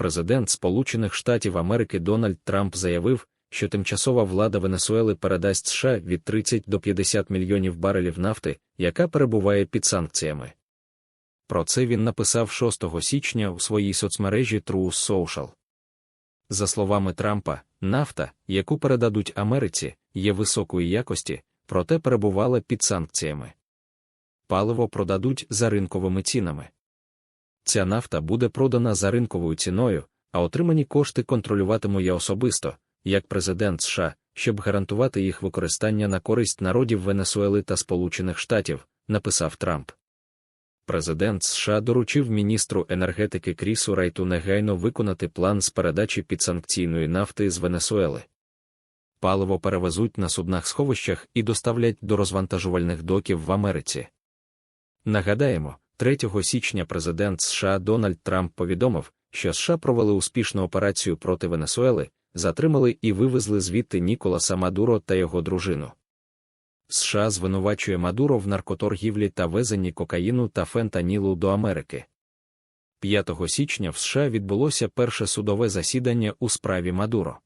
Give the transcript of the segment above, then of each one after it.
Президент Сполучених Штатів Америки Дональд Трамп заявив, що тимчасова влада Венесуели передасть США від 30 до 50 мільйонів барелів нафти, яка перебуває під санкціями. Про це він написав 6 січня у своїй соцмережі Truth Social. За словами Трампа, нафта, яку передадуть Америці, є високої якості, проте перебувала під санкціями. Паливо продадуть за ринковими цінами. Ця нафта буде продана за ринковою ціною, а отримані кошти контролюватиму я особисто, як президент США, щоб гарантувати їх використання на користь народів Венесуели та Сполучених Штатів, написав Трамп. Президент США доручив міністру енергетики Крісу Райту негайно виконати план з передачі підсанкційної нафти з Венесуели. Паливо перевезуть на суднах сховищах і доставлять до розвантажувальних доків в Америці. Нагадаємо, 3 січня президент США Дональд Трамп повідомив, що США провели успішну операцію проти Венесуели, затримали і вивезли звідти Ніколаса Мадуро та його дружину. США звинувачує Мадуро в наркоторгівлі та везенні кокаїну та фентанілу до Америки. 5 січня в США відбулося перше судове засідання у справі Мадуро.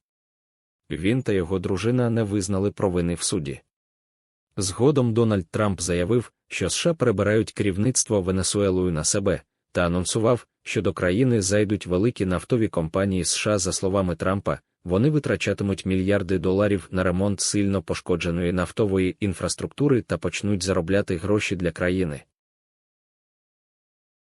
Він та його дружина не визнали провини в суді. Згодом Дональд Трамп заявив, що США перебирають керівництво Венесуелою на себе, та анонсував, що до країни зайдуть великі нафтові компанії США. За словами Трампа, вони витрачатимуть мільярди доларів на ремонт сильно пошкодженої нафтової інфраструктури та почнуть заробляти гроші для країни.